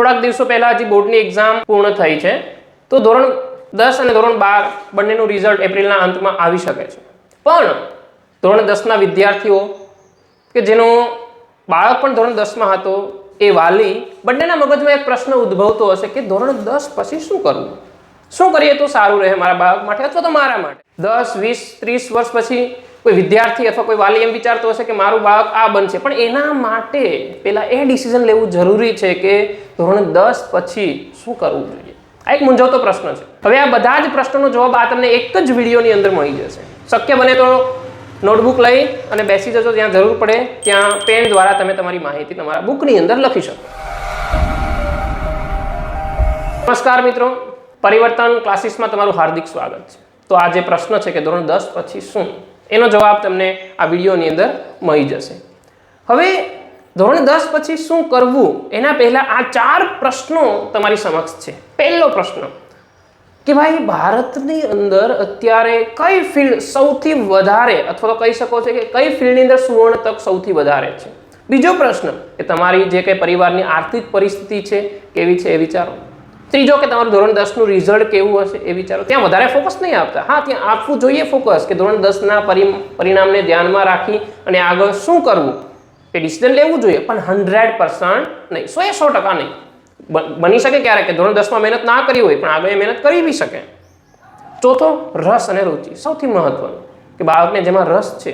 થોડાક દિવસો પહેલા હજી બોર્ડની એક્ઝામ પૂર્ણ થઈ છે. તો ધોરણ દસ અને ધોરણ બાર બંનેનું રિઝલ્ટ એપ્રિલના અંતમાં આવી શકે છે. પણ ધોરણ દસના વિદ્યાર્થીઓ કે જેનો બાળક પણ ધોરણ દસમાં હતો એ વાલી બંનેના મગજમાં એક પ્રશ્ન ઉદ્ભવતો હશે કે ધોરણ દસ પછી શું કરવું? શું કરીએ તો સારું રહે મારા બાળક માટે અથવા તો મારા માટે? દસ, વીસ, ત્રીસ વર્ષ પછી કોઈ વિદ્યાર્થી અથવા કોઈ વાલી એમ વિચારતો હશે કે મારું બાળક આ બનશે. પણ એના માટે પહેલાં એ ડિસિઝન લેવું જરૂરી છે કે ધોરણ દસ પછી શું કરવું જોઈએ? આ એક મૂંઝવતો પ્રશ્ન છે. હવે આ બધા જ પ્રશ્નોનો જવાબ આ તમને એક જ વિડીયોની અંદર મળી જશે. શક્ય બને તો નોટબુક લઈ અને બેસી જજો જ્યાં જરૂર પડે, ત્યાં પેન દ્વારા તમે તમારી માહિતી તમારા બુકની અંદર લખી શકો. નમસ્કાર મિત્રો. પરિવર્તન ક્લાસીસમાં તમારું હાર્દિક સ્વાગત છે. તો આ જે પ્રશ્ન છે કે ધોરણ દસ પછી શું? એનો જવાબ તમને આ વિડીયોની અંદર મળી જશે. હવે ધોરણ દસ પછી શું કરવું? એના પહેલા આ ચાર પ્રશ્નો તમારી સમક્ષ છે. પહેલો પ્રશ્ન કે ભાઈ ભારતની અંદર અત્યારે કઈ ફિલ્ડ સૌથી વધારે અથવા તો કહી શકો છો કે કઈ ફિલ્ડની અંદર સુવર્ણ તક સૌથી વધારે છે? બીજો પ્રશ્ન કે તમારી જે કંઈ પરિવારની આર્થિક પરિસ્થિતિ છે, કેવી છે એ વિચારો. ત્રીજો કે તમારું ધોરણ દસનું રિઝલ્ટ કેવું હશે એ વિચારો. ત્યાં વધારે ફોકસ નહીં આપતા. હા, ત્યાં આપવું જોઈએ ફોકસ કે ધોરણ દસના પરિણામને ધ્યાનમાં રાખી અને આગળ શું કરવું એ ડિસિઝન લેવું જોઈએ. પણ હંડ્રેડ પર્સન્ટ નહીં. સો એ સો ટકા નહીં. બની શકે ક્યારેક કે ધોરણ દસમાં મહેનત ના કરી હોય, પણ આગળ એ મહેનત કરી બી શકે. ચોથો, રસ અને રુચિ. સૌથી મહત્વનું કે બાળકને જેમાં રસ છે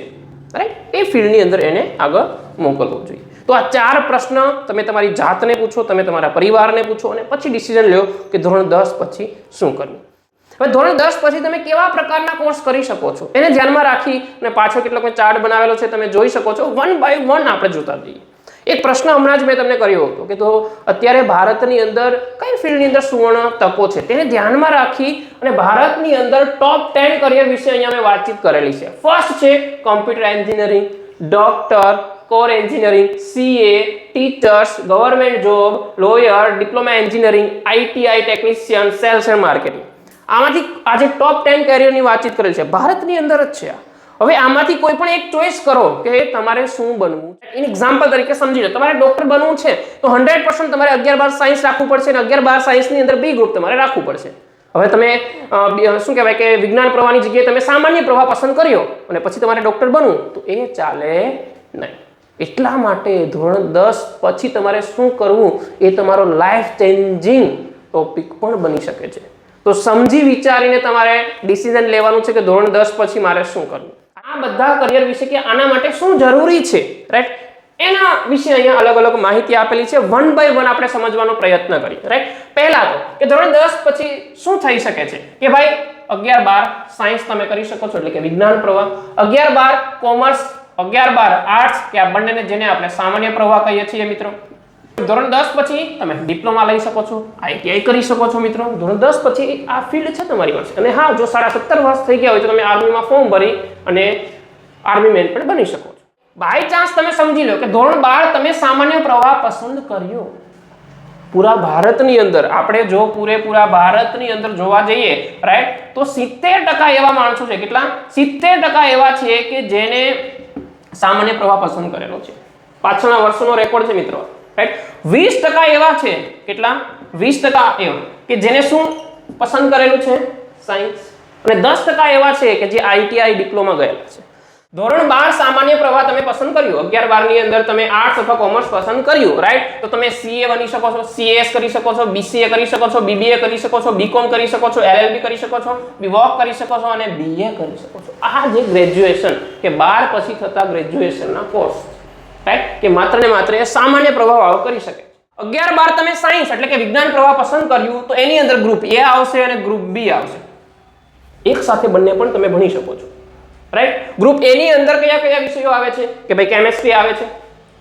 રાઈટ એ ફિલ્ડની અંદર એને આગળ મોકલવો જોઈએ. તો આ ચાર પ્રશ્ન તમે તમારી જાતને પૂછો, તમે તમારા પરિવારને પૂછો અને પછી ડિસિઝન લો કે ધોરણ દસ પછી શું કરવું. હવે ધોરણ દસ પછી તમે કેવા પ્રકારના કોર્સ કરી શકો છો? એને ધ્યાનમાં રાખી અને પાછો કેટલોક મેં ચાર્ટ બનાવેલો છે, તમે જોઈ શકો છો. વન બાય વન આપણે જોતા જઈએ. એક પ્રશ્ન હમણાં જ મેં તમને કર્યો હતો કે તો અત્યારે ભારતની અંદર કઈ ફિલ્ડની અંદર સુવર્ણ તકો છે? તેને ધ્યાનમાં રાખી અને ભારતની અંદર ટોપ ટેન કરિયર વિશે અહીંયા મેં વાતચીત કરેલી છે. ફર્સ્ટ છે computer engineering doctor core engineering CA teachers government job lawyer diploma engineering ITI technician sales and marketing આમાંથી આજે ટોપ ટેન કેરિયરની વાતચીત કરેલ છે. ભારતની અંદર જ છે હવે આમાંથી કોઈ પણ એક ચોઈસ કરો કે તમારે શું બનવું ઇન એક્ઝામ્પલ તરીકે સમજી લો. તમારે ડોક્ટર બનવું છે તો હંડ્રેડ પર્સન્ટ તમારે અગિયાર બાર સાયન્સ રાખવું પડશે અને અગિયાર બાર સાયન્સની અંદર બી ગ્રુપ તમારે રાખવું પડશે. હવે તમે શું કહેવાય કે વિજ્ઞાન પ્રવાહની જગ્યાએ તમે સામાન્ય પ્રવાહ પસંદ કર્યો અને પછી તમારે ડોક્ટર બનવું તો એ ચાલે નહીં. એટલા માટે ધોરણ દસ પછી તમારે શું કરવું એ તમારો લાઈફ ચેન્જિંગ ટોપિક પણ બની શકે છે. તો સમજી વિચારીને તમારે ડિસિઝન લેવાનું છે કે ધોરણ દસ પછી મારે શું કરવું? આ બધા કરિયર વિશે કે આના માટે શું જરૂરી છે? રાઈટ એના વિશે અહીંયા અલગ અલગ માહિતી આપેલી છે. વન બાય વન આપણે સમજવાનો પ્રયત્ન કરીએ. રાઈટ પહેલા તો કે ધોરણ દસ પછી શું થઈ શકે છે? કે ભાઈ અગિયાર બાર સાયન્સ તમે કરી શકો છો, એટલે કે વિજ્ઞાન પ્રવાહ. અગિયાર બાર કોમર્સ અગિયાર બાર આર્ટ્સ કે આ બંનેને જેને આપણે સામાન્ય પ્રવાહ કહીએ છીએ મિત્રો. ધોરણ દસ પછી તમે ડિપ્લોમા લઈ શકો છો આઈટીઆઈ કરી શકો છો મિત્રો. ધોરણ દસ પછી આ ફિલ્ડ છે તમારી પાસે. અને હા, જો સાડા સત્તર વર્ષ થઈ ગયા હોય તો તમે આર્મીમાં ફોર્મ ભરી અને આર્મી મેન પણ બની શકો છો. બાય ચાન્સ તમે સમજી લો કે ધોરણ બાર તમે સામાન્ય પ્રવાહ પસંદ કર્યો. પૂરા ભારતની અંદર, આપણે જો પૂરેપૂરા ભારતની અંદર જોવા જઈએ રાઈટ તો સિત્તેર ટકા એવા માણસો છે. કેટલા? સિત્તેર ટકા એવા છે કે જેને સામાન્ય પ્રવાહ પસંદ કરેલો છે. પાછળના વર્ષોનો રેકોર્ડ છે મિત્રો. રાઈટ વીસ ટકા એવા છે, કેટલા? વીસ ટકા એવા, કે જેને શું પસંદ કરેલું છે? સાયન્સ. અને દસ ટકા એવા છે કે જે આઈટીઆઈ ડિપ્લોમા ગયેલા છે. ધોરણ બાર સામાન્ય પ્રવાહ તમે પસંદ કર્યું. અગિયાર બારની અંદર તમે આર્ટ્સ અથવા કોમર્સ પસંદ કર્યું રાઈટ તો તમે સીએ બની શકો છો સીએસ કરી શકો છો બીસીએ કરી શકો છો બીબીએ કરી શકો છો બીકોમ કરી શકો છો એલએલબી કરી શકો છો બીવોક કરી શકો છો અને બીએ કરી શકો છો. આ જે ગ્રેજ્યુએશન કે બાર પછી થતા ગ્રેજ્યુએશનના કોર્સ રાઈટ કે માત્ર ને માત્ર એ સામાન્ય પ્રવાહ વાળો કરી શકે. અગિયાર બાર તમે સાયન્સ એટલે કે વિજ્ઞાન પ્રવાહ પસંદ કર્યું, તો એની અંદર ગ્રુપ એ આવશે અને ગ્રુપ બી આવશે. એક સાથે બંને પણ તમે ભણી શકો છો. રાઈટ ગ્રુપ એ ની અંદર કયા કયા વિષયો આવે છે? કે ભાઈ કેમેસ્ટ્રી આવે છે?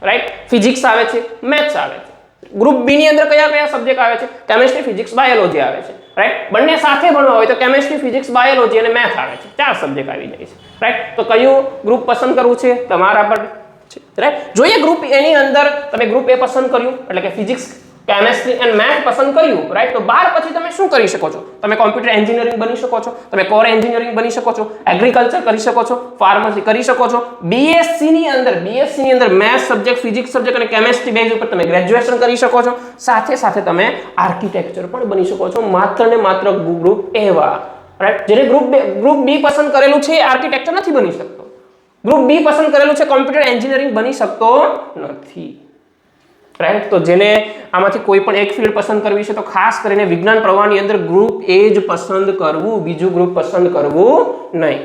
રાઈટ ફિઝિક્સ આવે છે? મેથ્સ આવે છે. ગ્રુપ બી ની અંદર કયા કયા સબ્જેક્ટ આવે છે? કેમેસ્ટ્રી ફિઝિક્સ બાયોલોજી આવે છે. રાઈટ બંને સાથે ભણવા હોય તો કેમેસ્ટ્રી ફિઝિક્સ બાયોલોજી અને મેથ આવે છે. ચાર સબ્જેક્ટ આવી જાય છે. રાઈટ તો કયું ગ્રુપ પસંદ કરવું છે? તમારા પર છે. રાઈટ જોઈએ ગ્રુપ એની અંદર તમે ગ્રુપ એ પસંદ કર્યું? એટલે કે ફિઝિક્સ કેમેસ્ટ્રી એન્ડ મેથ પસંદ કર્યું રાઈટ તો બાર પછી તમે શું કરી શકો છો? તમે કોમ્પ્યુટર એન્જિનિયરિંગ બની શકો છો, તમે કોર એન્જિનિયરિંગ બની શકો છો એગ્રીકલ્ચર કરી શકો છો ફાર્મસી કરી શકો છો. બીએસસી ની અંદર બીએસસી ની અંદર મેથ્સ સબ્જેક્ટ ફિઝિક્સ સબ્જેક્ટ અને કેમેસ્ટ્રી બેઝ ઉપર તમે ગ્રેજ્યુએશન કરી શકો છો. સાથે સાથે તમે આર્કિટેક્ચર પણ બની શકો છો, માત્ર ને માત્ર ગ્રુપ એવા રાઈટ જેને ગ્રુપ ગ્રુપ બી પસંદ કરેલું છે એ આર્કિટેક્ચર નથી બની શકતો. ગ્રુપ બી પસંદ કરેલું છે કોમ્પ્યુટર એન્જિનિયરિંગ બની શકતો નથી. રાઈટ તો જેને આમાંથી કોઈ પણ એક ફિલ્ડ પસંદ કરવી છે, તો ખાસ કરીને વિજ્ઞાન પ્રવાહની અંદર ગ્રુપ એ જ પસંદ કરવું, બીજું ગ્રુપ પસંદ કરવું નહીં.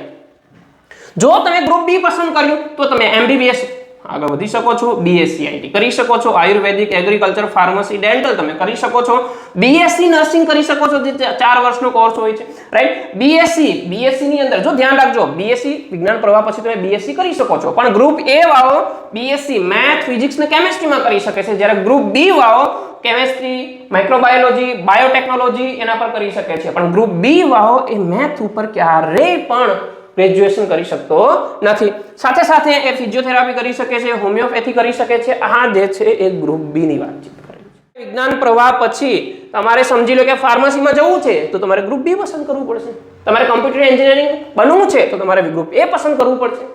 જો તમે ગ્રુપ બી પસંદ કર્યું, તો તમે એમબીબીએસ આગળ વધી શકો છો. બીએસસી આઈટી કરી શકો છો. આયુર્વેદિક એગ્રીકલ્ચર ફાર્મસી ડેન્ટલ તમે કરી શકો છો. બીએસસી નર્સિંગ કરી શકો છો, જે ચાર વર્ષનો કોર્સ હોય છે. રાઈટ બીએસસી બીએસસી ની અંદર જો ધ્યાન રાખજો. બીએસસી વિજ્ઞાન પ્રવાહ પછી તમે બીએસસી કરી શકો છો. પણ ગ્રુપ એ વાળો બીએસસી મેથ ફિઝિક્સ ને કેમેસ્ટ્રીમાં કરી શકે છે. જ્યારે ગ્રુપ બી વાળો કેમેસ્ટ્રી માઇક્રોબાયોલોજી બાયોટેકનોલોજી એના પર કરી શકે છે. પણ ગ્રુપ બી વાળો એ મેથ ઉપર ક્યારેય પણ ગ્રેજ્યુએશન કરી શકતો નથી. સાથે સાથે એ ફિઝિયોથેરાપી કરી શકે છે હોમિયોપેથી કરી શકે છે. આ જે છે એ ગ્રુપ બી ની વાતચીત કરે છે. વિજ્ઞાન પ્રવાહ પછી તમારે સમજી લો કે ફાર્મસીમાં જવું છે, તો તમારે ગ્રુપ બી પસંદ કરવું પડશે. તમારે કમ્પ્યુટર એન્જિનિયરિંગ બનવું છે, તો તમારે ગ્રુપ એ પસંદ કરવું પડશે.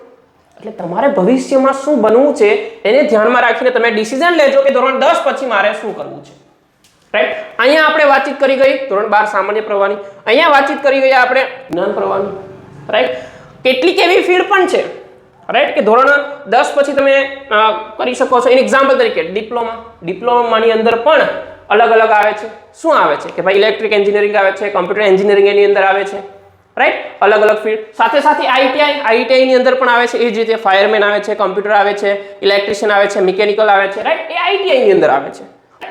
એટલે તમારે ભવિષ્યમાં શું બનવું છે, એને ધ્યાનમાં રાખીને તમે ડિસિઝન લેજો કે ધોરણ દસ પછી મારે શું કરવું છે. રાઈટ અહીંયા આપણે વાતચીત કરી ગઈ, ધોરણ બાર સામાન્ય પ્રવાહની. અહીંયા વાતચીત કરી ગયા આપણે જ્ઞાન પ્રવાહની. રાઈટ કેટલીક એવી ફીલ્ડ પણ છે. રાઈટ કે ધોરણ દસ પછી તમે કરી શકો છો. એન એક્ઝામ્પલ તરીકે ડિપ્લોમા ડિપ્લોમાની અંદર પણ અલગ અલગ આવે છે. શું આવે છે? કે ભાઈ ઇલેક્ટ્રિક એન્જિનિયરિંગ આવે છે કમ્પ્યુટર એન્જિનિયરિંગ એની અંદર આવે છે. રાઈટ અલગ અલગ ફિલ્ડ સાથે સાથે આઈટીઆઈ આઈટીઆઈની અંદર પણ આવે છે. એ જ રીતે ફાયરમેન આવે છે કમ્પ્યુટર આવે છે ઇલેક્ટ્રિશિયન આવે છે મિકેનિકલ આવે છે. રાઈટ એ આઈટીઆઈની અંદર આવે છે.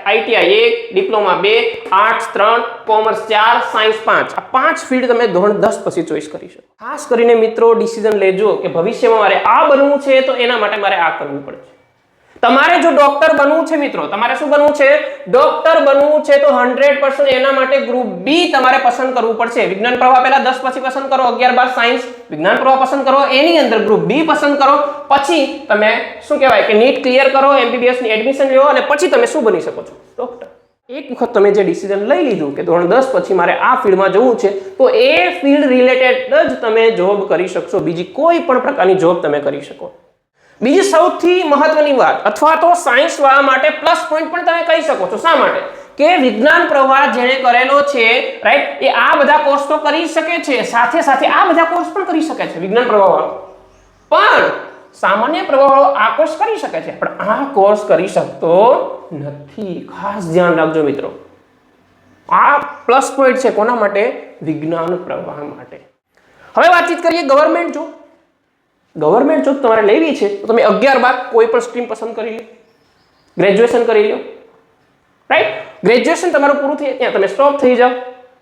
આઈટીઆઈ એક, ડિપ્લોમા, બે આર્ટ્સ ત્રણ, કોમર્સ, ચાર, સાયન્સ, પાંચ. આ પાંચ ફિલ્ડ તમે ધોરણ દસ પછી ચોઈસ કરી શકો. ખાસ કરીને મિત્રો ડિસિઝન લેજો કે ભવિષ્યમાં મારે આ બનવું છે તો એના માટે મારે આ કરવું પડશે. તમારે જો ડોક્ટર બનવું છે મિત્રો, તમારે શું બનવું છે? ડોક્ટર બનવું છે તો હંડ્રેડ પર્સન્ટ એના માટે ગ્રુપ બી તમારે પસંદ કરવું પડશે. વિજ્ઞાન પ્રવાહ પહેલા દસ પછી પસંદ કરો, અગિયાર બાર સાયન્સ વિજ્ઞાન પ્રવાહ પસંદ કરો, એની અંદર ગ્રુપ બી પસંદ કરો. પછી તમે શું કહેવાય કે નીટ ક્લિયર કરો એમબીબીએસની એડમિશન લો અને પછી તમે શું બની શકો છો? ડોક્ટર એક વખત તમે જે ડિસિઝન લઈ લીધું કે ધોરણ દસ પછી મારે આ ફિલ્ડમાં જવું છે, તો એ ફિલ્ડ રિલેટેડ જ તમે જોબ કરી શકશો. બીજી કોઈ પણ પ્રકારની જોબ તમે કરી શકો. બીજી સૌથી મહત્વની વાત, અથવા તો સાયન્સ વાળા માટે પ્લસ પોઈન્ટ પણ તમે કહી શકો છો. શા માટે? કે વિજ્ઞાન પ્રવાહ જેણે કરેલો છે રાઈટ એ આ બધા કોર્સ તો કરી શકે છે, સાથે સાથે આ બધા કોર્સ પણ કરી શકે છે, વિજ્ઞાન પ્રવાહ વાળો. પણ સામાન્ય પ્રવાહ વાળો આ કોર્સ કરી શકે છે, પણ આ કોર્સ કરી શકતો નથી. ખાસ ધ્યાન રાખજો મિત્રો. આ પ્લસ પોઈન્ટ છે કોના માટે? વિજ્ઞાન પ્રવાહ માટે. હવે વાતચીત કરીએ ગવર્મેન્ટ જો. ગવર્મેન્ટ જોબ તમારે લેવી છે, તો તમે અગિયાર બાદ કોઈ પણ સ્ટ્રીમ પસંદ કરી લો. ગ્રેજ્યુએશન કરી લો. રાઈટ ગ્રેજ્યુએશન તમારું પૂરું થઈ ત્યાં તમે સ્ટોપ થઈ જાઓ.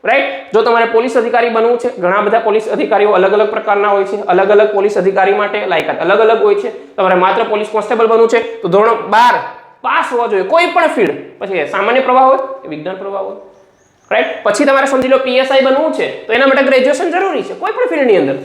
રાઈટ જો તમારે પોલીસ અધિકારી બનવું છે, ઘણા બધા પોલીસ અધિકારીઓ અલગ અલગ પ્રકારના હોય છે, અલગ અલગ પોલીસ અધિકારી માટે લાયકાત અલગ અલગ હોય છે. તમારે માત્ર પોલીસ કોન્સ્ટેબલ બનવું છે, તો ધોરણ બાર પાસ હોવા જોઈએ, કોઈ પણ ફિલ્ડ પછી સામાન્ય પ્રવાહ હોય કે વિજ્ઞાન પ્રવાહ હોય. રાઈટ પછી તમારે સમજી લો પીએસઆઈ બનવું છે, તો એના માટે ગ્રેજ્યુએશન જરૂરી છે, કોઈ પણ ફિલ્ડની અંદર.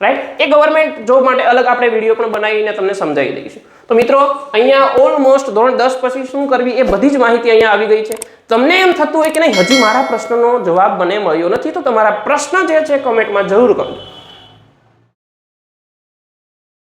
રાઈટ એ ગવર્મેન્ટ જોબ માટે અલગ આપણે વીડિયો પણ બનાવીને તમને સમજાવી દઈશું. તો મિત્રો, અહીંયા ઓલમોસ્ટ ધોરણ દસ પછી શું કરવી એ બધી જ માહિતી અહીંયા આવી ગઈ છે. તમને એમ થતું હોય કે નહીં, હજી મારા પ્રશ્નનો જવાબ મને મળ્યો નથી, તો તમારા પ્રશ્ન જે છે કમેન્ટમાં જરૂર કરજો.